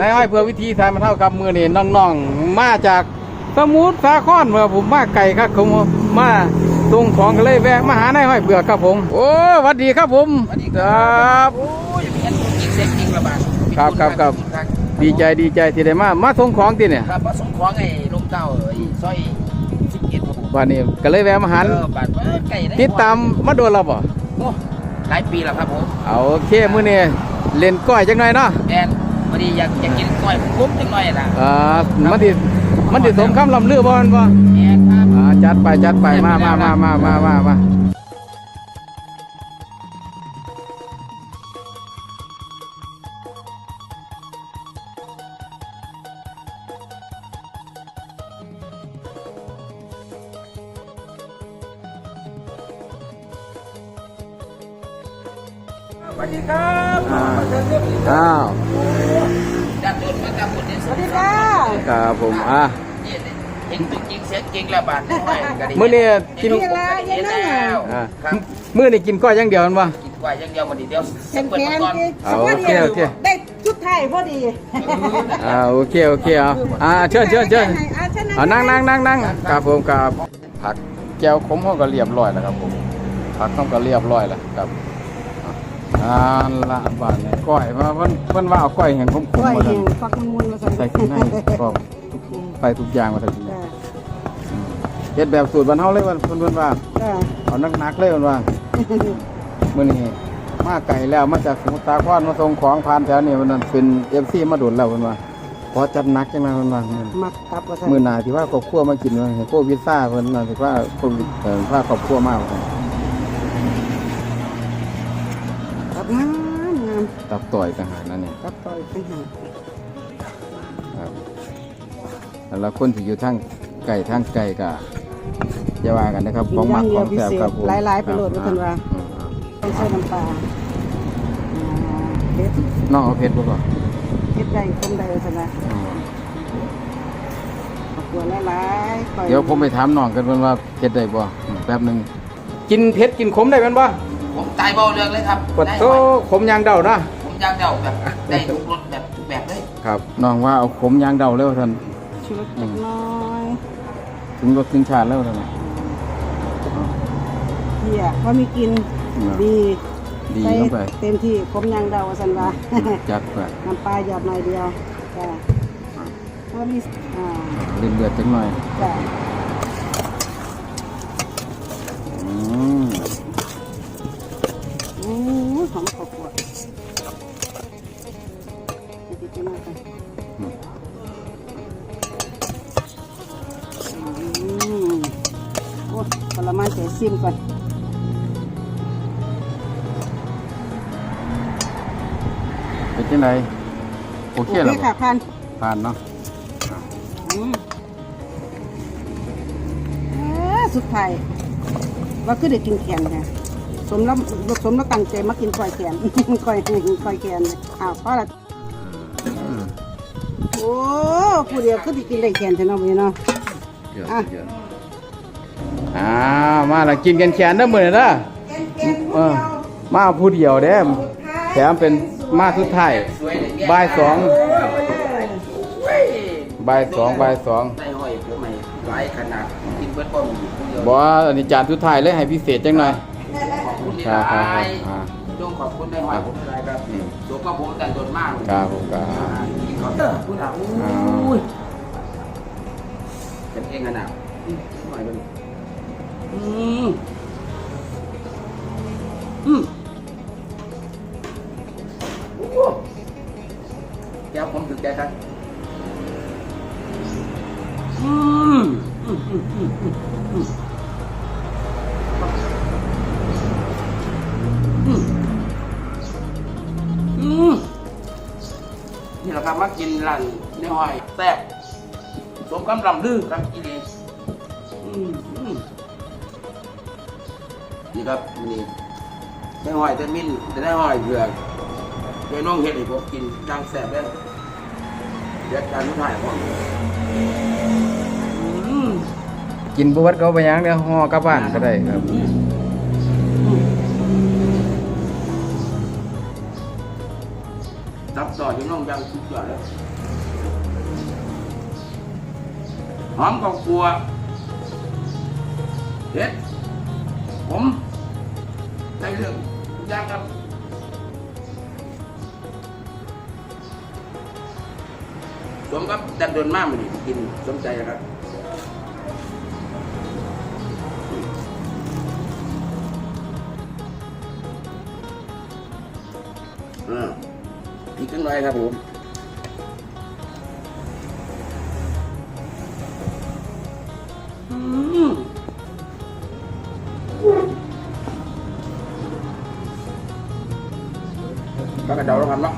นายอ้อยเพื่อวิธีทายมันเท่ากับมือนี่น้องๆ มาจากสมุทรสาครเมื่อผมมาไก่ครับผมมาส่งของก็เลยแวะมาหานายอ้อยเบื่อกครับผม โอ้หวัสดีครับผมสวัสดีคครรัับโอ้ยมีอันจริงเสียงจริงระบาดครับครับครับดีใจดีใจที่ได้มามาส่งของที่เนี่ยครับมาส่งของไอ้ลมเต้าไอ้ซอยสิบเอ็ดวันนี้ก็เลยแวะมาหาเออบาดว่าไก่ได้ติดตามมาโดนเราบ่โอ้หลายปีแล้วครับผมเอาโอเคมื้อนี้เล่นก้อยจังหน่อยเนาะแดน พอดีอยากอยากกินกล้อยปุ๊บจังหน่อยนะอ่ามันสิมันสิสมคำลำลือบ่แม่นบ่แดนครับ อ่าจัดไปจัดไปมามามามามามามา ผมอะนี่เห็นจริงเสียงจริงระบาดน้อยก็ดีมื้อนี้กินเห็ผมก็ได้เห็นแล้วอ่าครับมื้อนี้กินก้อยอย่างเดียวแม่นบ่กินกล้วยอย่างเดียวมาดีเดียวแข็งเปิดแข็มางก่อนเอาโอเคโอเคได้ชุดไทยพอดีอ่าโอเคโอเคเอาอ่าเชิญเชิญเชิญอ่าเชิญอ่านั่งนั่งนั่งนั่งครับผมครับผักแก้วขมเขาก็เรียบร้อยแล้วครับผมผักเขาก็เรียบร้อยแล้วครับอ่าละบาทเนี่ยก้อยมาเพิ่นเพิ่นว่าเอาก้อยแห่งขมๆก้อยมาแห้ทำงฟักมูลมาใส่ใส่ข้างในก็ ไปทุกอย่างมาใส่ข้างในเฮ็ดแบบสูตรบ้านเฮาเลยว่าเพิ่นเพิ่นว่า จ้าเอานักๆเลยเพิ่นว่ามื้อนี้มาไกลแล้วมาจากสมุทรสาครมาส่งของผ่านแถวนี้เพิ่นนั่นเป็น FC มาโดนแล้วเพิ่นว่าขอจัดหนักจังนะเพิ่นว่ามื้อนี้มักตับมาใส่มื้อหน้าที่ว่าครอบครัวมากินว่าให้โควิดซ่าเพิ่นน่ะที่ว่าโควิดเอ่อว่าครอบครัวมาว่าซั่นตับงามงามตับต่อยต่างหากนั่นนี่ตับต่อยเป็นหางครับ แล้วคนที่อยู่ทางไก่ทางไก่ก็อย่าว่ากันนะครับกิของนอมัย่ากงเดีขยอวงพิแซ่บเศครัษบผมหลายๆไปโหลดด้วยกันว่าอืมต้องใส่น้ำปลาอ่าเผ็ดน้องเอาเพชรบ่ก่อนเผ็ดได้คนใดสนะขอบคุณหลายๆก้อเดี๋ยวผมไปถามน้องกันเพิ่นว่าเพชรได้บ่อืมแป๊บหนึงกินเผ็ดกินขมได้แม่นบ่ผมตายเบาเรื่องเลยครับปดได้โตไหมขมยางเดานะผมยางเดาแบบได้ทุกรสแบบทุกแบบเลยครับน้องว่าเอาขมยางเดาแล้วท่าน ชูรสเล็กน้อยถึงรสถึงชาติแล้วท่านเฮียว่ามีกินอืมดีดีใส่ลงไปเต็มที่ผมยังเดาสันว่าจัดไปน้ำปลาหยอดหน่อยเดียวจ้ะก็มีอ่าเลือดเลือดจังหน่อยจ้ะอืมอู้หูหอมข้าวคั่ว ลไม้เสียซิมก่อนเป็นจังไดโอเคโอแล้วเคบ่ค่ะพันผ่านเนาะอืมเอ้อสุดท้ายว่าคือได้กินแขนค่ะสมแล้วสมแล้วตั้งใจมากินก้อยแขนก้อยแห้งก้อยแขนอ้าวพอละอืมโอ้ผู้เดียวคือสิกินได้แขนใช่เนาะพี่เนาะเยอะ อะเยอะอ่ามาละกินกันแขนเด้อมื้อนี้เด้อเออมาผู้เดียวเด้อแถมเป็นมาสุดท้ายสวยเลยเนี่ยบ่ายสองเว้ยบ่ายสองบ่ายสองได้ห้อยผมใหม่หลายขนาดกินเบิดบ่มีผู้เดียวบ่อันนี้จานสุดท้ายเลยให้พิเศษจังหน่อยขอบคุณครับครับหลายครับจงขอบคุณได้ห้อยผมหลายครับอืมตัวก็ผมแต่งตนมากครับผมครับกินขอบคุณคุณอะอุ้ยเป็นเองขนาดอืมหน่อยก็ดี อืมอืมแก้วผมถึงใจครับอืมอืมอืมอืมอืมนี่แหละครับมากินรันในหอยแซ่บสมกำลำลื้อครับอีเล นี่ครับนี่ในหอยจะมินจะได้หอยเผือกเดี๋ยวน้องเห็ดให้ผมกินจังแซ่บเลยเดี๋ยวการทุกถ่ายผมอืมกินบวัดเขาไปยังเดี๋ยวห่อกลับบ้านก็ได้ครับอตับต่อยังน้องยังสุดยอดเลยหอมกับกลัวเด็ดผม ได้เรื่งยากครับสมกับดันโดนมากมันกินสมใจนะครับอ่าอีกนิดหน่อยครับผม ก็กระเดาแล้วครับเนาะ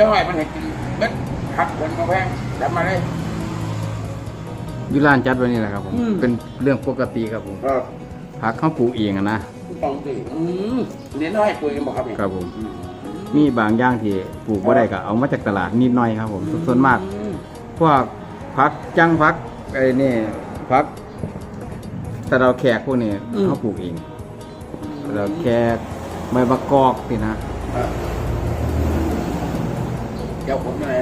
น้อยมันเห็นกินเบ็ดหักบนกระแพงจับมาเลย อยุร้านจัดไว้นี่แหละครับผม อืม เป็นเรื่องปกติครับผมครับผักเขาปลูกเองอะนะ ต้องสิอืมเน้นน้อยคุยกันบอกครับเนี่ยครับผม อืมมีบางอย่างที่ปลูกบ่ได้ก็เอามาจากตลาดนิดหน่อยครับผม ส่วนมาก อืมพวกผักจังผักไอ้นี่ผักแต่เราแขกพวกนี้เขาปลูกเอง เราแขก ใบมะกอกนี่นะอะเจ้าผมยังไง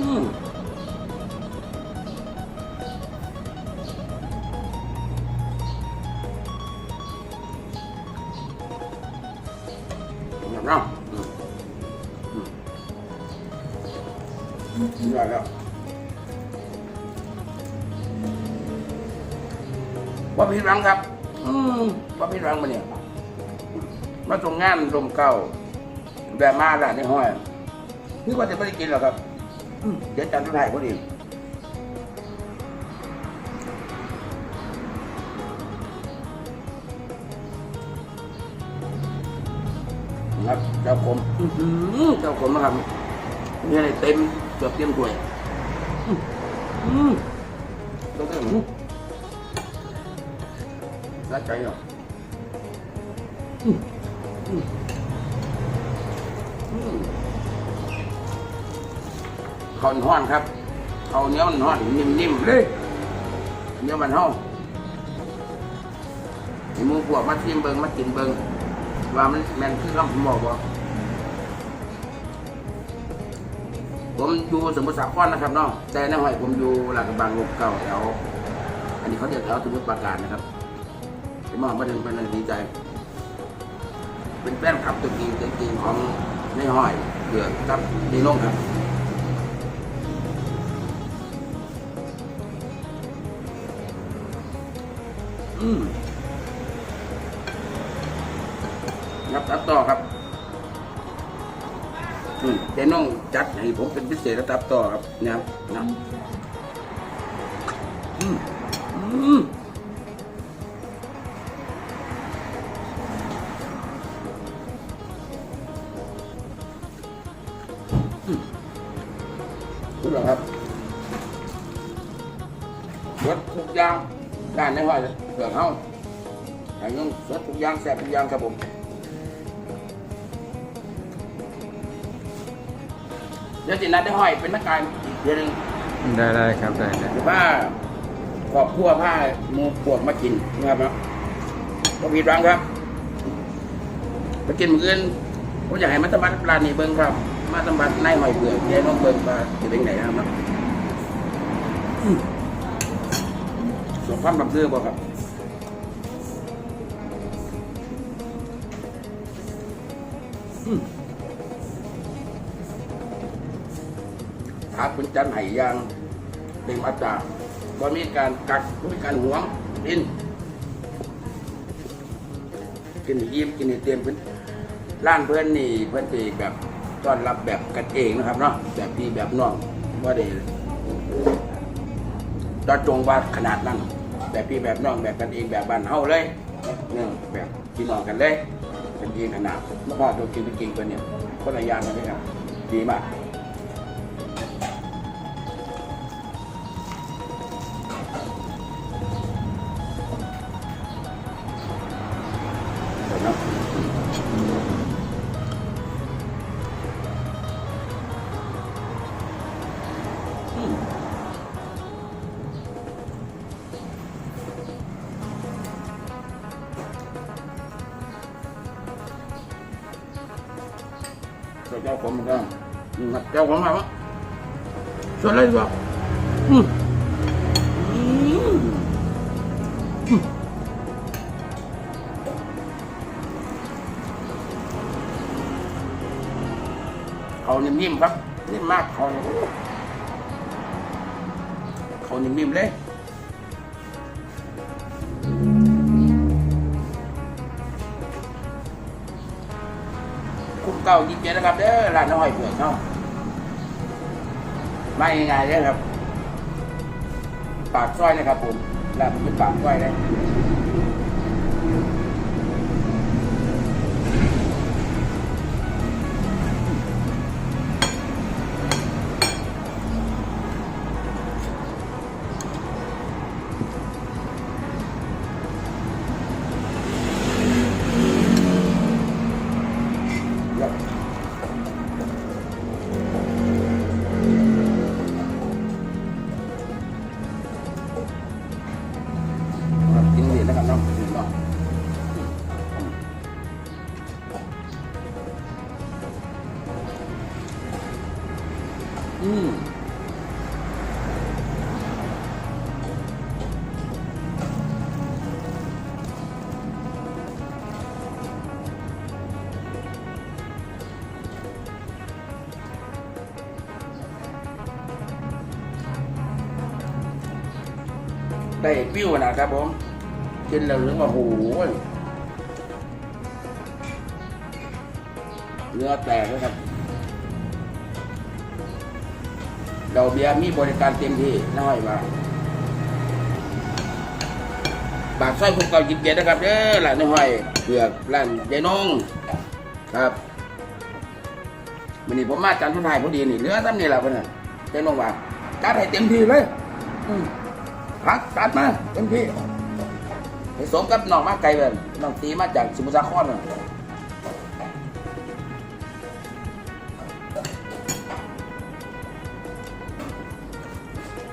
อืมอย่างนั้นอืมอืมอืมได้แล้ว ว่าผิดหวังครับ อืมว่าผิดหวังมาเนี่ยมาตรงงานลมเก่าแบบมาละในห้อยนี่ว่าจะไม่ได้กินหรอกครับเดี๋ยวจันทร์ทุไทยพอดีครับเจ้าผมอื้อหือเจ้าผมนะครับนี่อะไรเต็มเกือบเต็มถ้วย อืมอืมต้องเต็ม อืม đã chạy rồi còn hoan khắp hầu nhớ mình hoan นิ่มๆเลยเนื้อมันห้องไอ้หมูพวกมาชิมเบิงมากินเบิงว่ามันแมนคือคำผมบอกว่าผมอยู่สมุทรสาครนะครับเนาะแต่ในหอยผมอยู่หลักบังลมเก่าแถวอันนี้เขาเรียกแถวสมุทรปราการนะครับ ผมอมาถึงเป็นดีใจ เป็นแฟนคลับตัวจริงจริงของในห้อยเกือกกับดีน้องครับอืมรับตัดต่อครับอืมเดน้องจัดให้ผมเป็นพิเศษแล้วตัดต่อครับนะครับนะ คุณหรอครับรสทุกอย่างด้านในห้อยเกิดเฮาไอ้ยังรสทุกอย่างแซ่บทุกอย่างครับผมเดี๋ยวสินัดได้ห้อยเป็นนักการอีกเดือนหนึงได้ได้ครับได้ได้หรือว่าครอบครัวผ้าหมูพวกมากินนะครับเนาะก็ผิดหวังครับไปกินมื้ออื่นผมอยากให้มาตบัดร้านนี้เบิ่งครับ มาตบัดในหอยเบื่อแกน้องเบิ่งว่าจะเป็นไหนนะครับเนาะสมความลำเลือบ่ครับหากเป็นจันไห้อยางเต็มอัตราบ่มีการกักบ่มีการหวงกินกินยิ้มกินเต็มเพิ่นร้านเพื่อนนี่เพื่อนตีแบบ ต้อนรับแบบกันเองนะครับเนาะแบบพี่แบบน้องว่าได้ดอดจงว่าขนาดนั้นแบบพี่แบบน้องแบบกันเองแบบบ้านเฮาเลยเนี่ยแบบพี่น้องกันเลยเป็นเองขนาดเมื่อพอตัวกินเป็นกินตัวเนี่ยคนละอย่างกันเลยครับดีมากเนาะ ผมก็อืมเจ้าผมมาวะชวนเลยดีกว่าอืมอืมเขานิ่มๆครับนิ่มมากเขาเนียโอ้เขานิ่มๆเลย เก้ายิบเจ็ดนะครับเด้อร้านน้อยเผื่อกเนาะไม่ง่ายๆเลยครับ ปากซอยนะครับผมร้านมันเป็นปากซอยเลย ได้ปิ้วนะครับผมกินแล้วถึงว่าโอ้โหเนื้อแตกเลยครับ เราเบียร์มีบริการเต็มที่น้อยมาปากซอยคุณเก่าจิบเจ็ดนะครับเด้อร้านน้อยเผือกร้านยายนงครับวันนี้ผมมาจันทุนไทยพอดีนี่เหลือซ้ำนี่แหละเพื่อนน่ะยายนงว่าจัดให้เต็มที่เลย อืม พักจัดมาเต็มที่ผสมกับน้องมาไกลเลยน้องตีมาจากสมุทรสาครน่ะ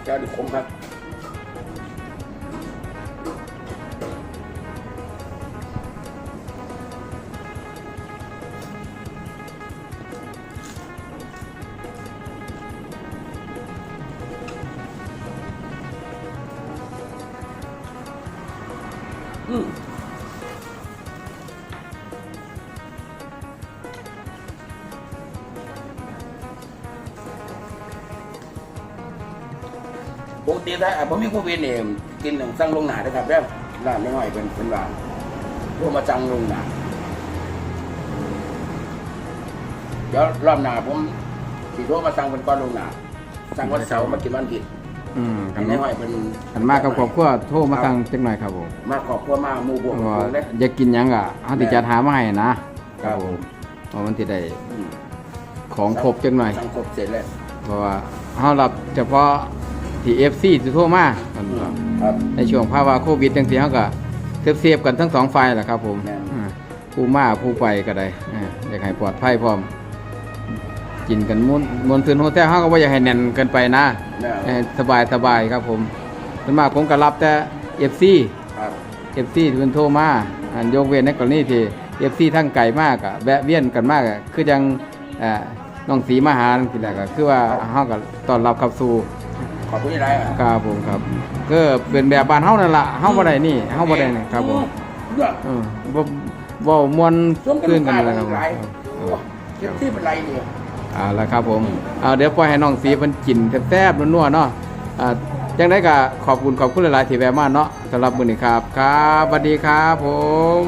เจ้าดิคมครับ ปกติถ้าอะผมมีโควิดเนี่ยกินหนึ่งสั่งลงหนานะครับแล้วร้านน้อยๆเป็นเป็นร้านพวกมาสั่งลงหนาเดี๋ยวรอบหน้าผมสิโทรมาสั่งเป็นก้อนลงหนาสั่งวันเสาร์มากินวันอาทิตย์อืมกัอันนน้อยๆเป็นกันมากกับครอบครัวโทรมาสั่งจักหน่อยครับผมมาขอบครัวมาหมู่บวกว่าเลยอยากกินหยังก็เฮาสิจัดหามาให้นะครับผมเพราะมันสิได้อืมของครบจักหน่อยสั่งครบเสร็จแล้วเพราะว่าเฮารับเฉพาะ ที่ FC สิโทรมากันว่าครับในช่วงภาวะโควิดจังซี่เฮาก็เซฟๆกันทั้งสองฝ่ายแหละครับ ผมแม่นอ่าผู้มาผู้ไปก็ได้อ่าอยากให้ปลอดภัยพร้อมกินกันมวนมวนซึนโฮเทลเฮาก็บ่อยากให้แน่นเกินไปนะแม่ให้สบายสบายครับผมส่วนมากผมก็รับแต่ FC ครับ FC ที่เพิ่นโทรมาอันยกเว้นในกรณีที่ FC ทั้งไกลมากอะแวะเวียนกันมากอะคือจังเอ่อน้องสีมาหาจังซี่แหละก็คือว่าเฮาก็ต้อนรับเข้าสู่ ขอบคุณอะไรอะครับผมครับก็เป็นแบบบ้านเฮานั่นล่ะเฮาบ่ได้นี่เฮาบ่ได้นี่ครับผมเลือกเออบ่บ่มวนร่วมกันคืนกันกัเลนยครับผมหลายเก็บที่เป็นไรเนี่ยเอาละครับผมเอาเดี๋ยวปล่อยให้น้องสีเพิ่นกินแซ่บๆนัวๆเนาะอ่าจังได๋ก็ขอบคุณขอบคุณหลายๆที่แวะมาเนาะสำหรับมื้อนี้ครับ ครับสวัสดีครับผม